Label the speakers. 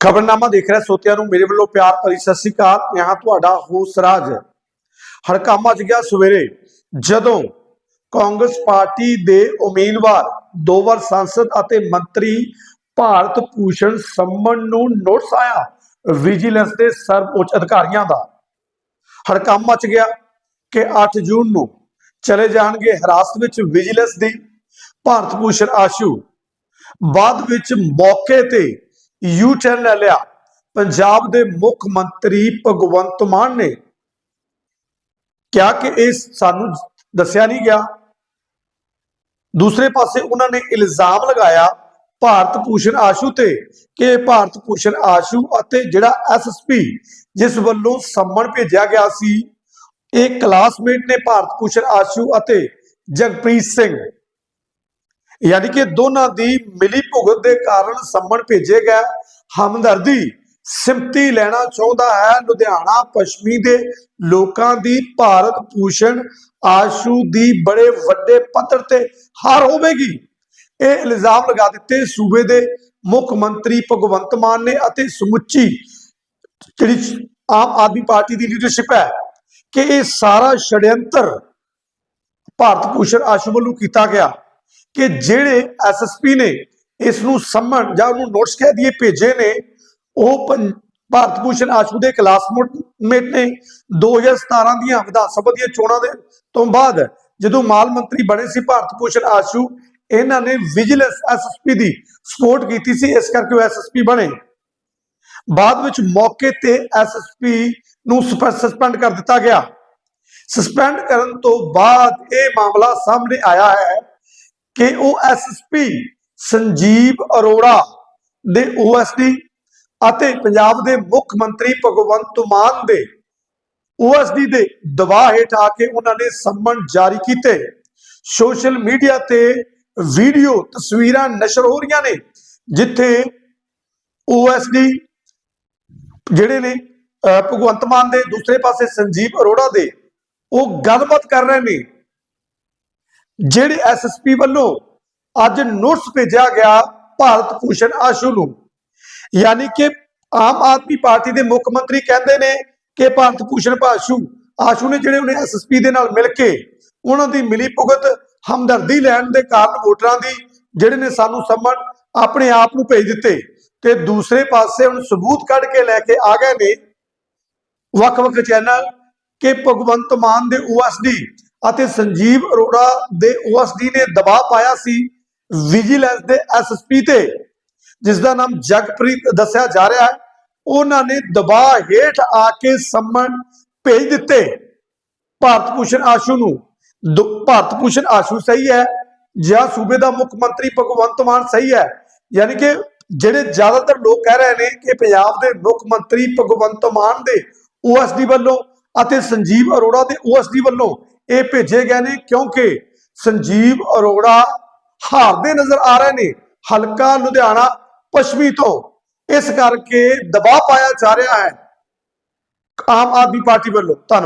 Speaker 1: ਖਬਰਨਾਮਾ ਦੇਖ ਰਿਹਾ ਸੋਤਿਆਂ ਨੂੰ, ਮੇਰੇ ਵੱਲੋਂ ਪਿਆਰ ਭਰੀ ਸਤਿ ਸ੍ਰੀ ਅਕਾਲ। यहाँ ਤੁਹਾਡਾ ਹੋਸ ਰਾਜ ਹੜਕਾਮਾ ਚ ਗਿਆ ਸਵੇਰੇ, ਜਦੋਂ ਕਾਂਗਰਸ ਪਾਰਟੀ ਦੇ ਉਮੀਦਵਾਰ, ਦੋ ਵਾਰ ਸੰਸਦ ਅਤੇ ਮੰਤਰੀ ਭਾਰਤ ਭੂਸ਼ਣ ਸੰਮਨ ਨੂੰ ਨੋਟਿਸ ਆਇਆ, ਵਿਜੀਲੈਂਸ ਦੇ ਸਰਵਉੱਚ ਅਧਿਕਾਰੀਆਂ ਦਾ। ਹੜਕਾਮਾ ਚ ਗਿਆ ਕਿ 8 ਜੂਨ ਨੂੰ ਚਲੇ ਜਾਣਗੇ ਹਿਰਾਸਤ ਵਿੱਚ ਵਿਜੀਲੈਂਸ ਦੀ ਭਾਰਤ ਭੂਸ਼ਣ ਆਸ਼ੂ। ਬਾਅਦ ਵਿੱਚ ਮੌਕੇ ਤੇ ਯੂ ਟਰਨ ਲੈ ਲਿਆ। ਪੰਜਾਬ ਦੇ ਮੁੱਖ ਮੰਤਰੀ ਭਗਵੰਤ ਮਾਨ ਨੇ ਕਿਹਾ ਕਿ ਇਹ ਸਾਨੂੰ ਦੱਸਿਆ ਨਹੀਂ ਗਿਆ। ਦੂਸਰੇ ਪਾਸੇ ਉਹਨਾਂ ਨੇ ਇਲਜ਼ਾਮ ਲਗਾਇਆ ਭਾਰਤ ਭੂਸ਼ਣ ਆਸ਼ੂ ਤੇ ਕਿ ਭਾਰਤ ਭੂਸ਼ਣ ਆਸ਼ੂ ਅਤੇ ਜਿਹੜਾ ਐਸਐਸਪੀ ਜਿਸ ਵੱਲੋਂ ਸੰਮਣ ਭੇਜਿਆ ਗਿਆ ਸੀ, ਇਹ ਕਲਾਸਮੇਟ ਨੇ ਭਾਰਤ ਭੂਸ਼ਣ ਆਸ਼ੂ ਅਤੇ ਜਗਪ੍ਰੀਤ ਸਿੰਘ। ਯਾਨੀ ਕਿ ਦੋਨਾਂ ਦੀ ਮਿਲੀ ਭੁਗਤ ਦੇ ਕਾਰਨ ਸੰਮਣ ਭੇਜੇ ਗਏ। ਹਮਦਰਦੀ ਸਿਮਤੀ ਲੈਣਾ ਚਾਹੁੰਦਾ ਹੈ। ਲੁਧਿਆਣਾ, ਪੱਛਮੀ ਦੇ ਲੋਕਾਂ ਦੀ ਭਾਰਤ ਭੂਸ਼ਣ ਆਸ਼ੂ ਦੀ ਬੜੇ ਵੱਡੇ ਪੱਧਰ ਤੇ ਹਾਰ ਹੋਵੇਗੀ। ਇਹ ਇਲਜ਼ਾਮ ਲਗਾ ਦਿੱਤੇ ਸੂਬੇ ਦੇ ਮੁੱਖ ਮੰਤਰੀ ਭਗਵੰਤ ਮਾਨ ਨੇ ਅਤੇ ਸਮੁੱਚੀ ਜਿਹੜੀ ਆਮ ਆਦਮੀ ਪਾਰਟੀ ਦੀ ਲੀਡਰਸ਼ਿਪ ਹੈ ਕਿ ਇਹ ਸਾਰਾ ਛੜਯੰਤਰ ਭਾਰਤ ਭੂਸ਼ਣ ਆਸ਼ੂ ਵੱਲੋਂ ਕੀਤਾ ਗਿਆ। ਕਿ ਜਿਹੜੇ ਐਸਐਸਪੀ ਨੇ ਇਸ ਨੂੰ ਸੰਮਣ ਜਾਂ ਉਹਨੂੰ ਨੋਟਿਸ ਕਹਿ ਦਈਏ ਭੇਜੇ ਨੇ, ਉਹ ਭਾਰਤ ਭੂਸ਼ਣ ਆਸ਼ੂ ਦੇ ਕਲਾਸਮੇਟ ਨੇ 2017 ਦੀਆਂ ਵਿਧਾਨ ਸਭਾ ਦੀਆਂ ਚੋਣਾਂ ਦੇ ਤੋਂ ਬਾਅਦ ਜਦੋਂ ਮਾਲ ਮੰਤਰੀ ਬਣੇ ਸੀ ਭਾਰਤ ਭੂਸ਼ਣ ਆਸ਼ੂ, ਇਹਨਾਂ ਨੇ ਵਿਜੀਲੈਂਸ ਐਸਐਸਪੀ ਦੀ ਸਪੋਰਟ ਕੀਤੀ ਸੀ, ਇਸ ਕਰਕੇ ਉਹ ਐਸਐਸਪੀ ਬਣੇ। ਬਾਅਦ ਵਿੱਚ ਮੌਕੇ ਤੇ ਐਸਐਸਪੀ ਨੂੰ ਸਸਪੈਂਡ ਕਰ ਦਿੱਤਾ ਗਿਆ। ਸਸਪੈਂਡ ਕਰਨ ਤੋਂ ਬਾਅਦ ਇਹ ਮਾਮਲਾ ਸਾਹਮਣੇ ਆਇਆ ਹੈ ਕਿ ਉਹ ਐਸਐਸਪੀ ਸੰਜੀਵ ਅਰੋੜਾ ਦੇ ਓਐਸਡੀ ਅਤੇ ਪੰਜਾਬ ਦੇ ਮੁੱਖ ਮੰਤਰੀ ਭਗਵੰਤ ਮਾਨ ਦੇ ਓਐਸਡੀ ਦੇ ਦਬਾਅ ਹੇਠ ਆ ਕੇ ਉਹਨਾਂ ਨੇ ਸੰਮਨ ਜਾਰੀ ਕੀਤੇ। ਸੋਸ਼ਲ ਮੀਡੀਆ ਤੇ ਵੀਡੀਓ ਤਸਵੀਰਾਂ ਨਸ਼ਰ ਹੋ ਰਹੀਆਂ ਨੇ, ਜਿੱਥੇ ਓਐਸਡੀ ਜਿਹੜੇ ਨੇ ਭਗਵੰਤ ਮਾਨ ਦੇ ਦੂਸਰੇ ਪਾਸੇ ਸੰਜੀਵ ਅਰੋੜਾ ਦੇ, ਉਹ ਗੱਲਬਾਤ ਕਰ ਰਹੇ ਨੇ। ਜਿਹੜੇ ਐਸਐਸਪੀ ਵੱਲੋਂ ਅੱਜ ਨੋਟਿਸ ਭੇਜਿਆ ਗਿਆ ਭਾਰਤ ਭੂਸ਼ਣ ਆਸ਼ੂ ਨੂੰ। ਯਾਨੀ ਕਿ ਆਮ ਆਦਮੀ ਪਾਰਟੀ ਦੇ ਮੁੱਖ ਮੰਤਰੀ ਕਹਿੰਦੇ ਨੇ ਕਿ ਭਾਰਤ ਭੂਸ਼ਣ ਆਸ਼ੂ ਆਸ਼ੂ ਨੇ ਜਿਹੜੇ ਉਹਨੇ ਐਸਐਸਪੀ ਦੇ ਨਾਲ ਮਿਲ ਕੇ ਉਹਨਾਂ ਦੀ ਮਿਲੀ ਭੁਗਤ, ਹਮਦਰਦੀ ਲੈਣ ਦੇ ਕਾਰਨ ਵੋਟਰਾਂ ਦੀ ਜਿਹੜੇ ਨੇ ਸਾਨੂੰ ਸੰਮਣ ਆਪਣੇ ਆਪ ਨੂੰ ਭੇਜ ਦਿੱਤੇ ਤੇ ਦੂਸਰੇ ਪਾਸੇ ਹੁਣ ਸਬੂਤ ਕੱਢ ਕੇ ਲੈ ਕੇ ਆ ਗਏ ਨੇ ਵੱਖ-ਵੱਖ ਚੈਨਲ ਕਿ ਭਗਵੰਤ ਮਾਨ ਦੇ ਓਐਸਡੀ ਅਤੇ ਸੰਜੀਵ ਅਰੋੜਾ ਦੇ ਓਐਸਡੀ ਨੇ ਦਬਾਅ ਪਾਇਆ ਸੀ ਵਿਜੀਲੈਂਸ ਦੇ ਐਸਐਸਪੀ ਤੇ ਜਿਸ ਦਾ ਨਾਮ ਜਗਪ੍ਰੀਤ ਦੱਸਿਆ ਜਾ ਰਿਹਾ ਹੈ। ਉਹਨਾਂ ਨੇ ਦਬਾਅ ਹੇਠ ਆ ਕੇ ਸੰਮਨ ਭੇਜ ਦਿੱਤੇ। ਭਾਰਤ ਭੂਸ਼ਣ ਆਸ਼ੂ ਨੂੰ। ਭਾਰਤ ਭੂਸ਼ਣ ਆਸ਼ੂ ਸਹੀ ਹੈ ਜਾਂ ਸੂਬੇ ਦਾ ਮੁੱਖ ਮੰਤਰੀ ਭਗਵੰਤ ਮਾਨ ਸਹੀ ਹੈ? ਯਾਨੀ ਕਿ ਜਿਹੜੇ ਜ਼ਿਆਦਾਤਰ ਲੋਕ ਕਹਿ ਰਹੇ ਨੇ ਕਿ ਪੰਜਾਬ ਦੇ ਮੁੱਖ ਮੰਤਰੀ ਭਗਵੰਤ ਮਾਨ ਦੇ ਓਐਸਡੀ ਵੱਲੋਂ ਅਤੇ ਸੰਜੀਵ ਅਰੋੜਾ ਦੇ ਓਐਸਡੀ ਵੱਲੋਂ ਇਹ ਭੇਜੇ ਗਏ ਨੇ ਕਿਉਂਕਿ ਸੰਜੀਵ ਅਰੋੜਾ ਹਾਰਦੇ ਨਜ਼ਰ ਆ ਰਹੇ ਨੇ ਹਲਕਾ ਲੁਧਿਆਣਾ ਪੱਛਮੀ ਤੋਂ। ਇਸ ਕਰਕੇ ਦਬਾਅ ਪਾਇਆ ਜਾ ਰਿਹਾ ਹੈ। ਆਮ ਆਦਮੀ ਪਾਰਟੀ ਵੱਲੋਂ। ਧੰਨਵਾਦ।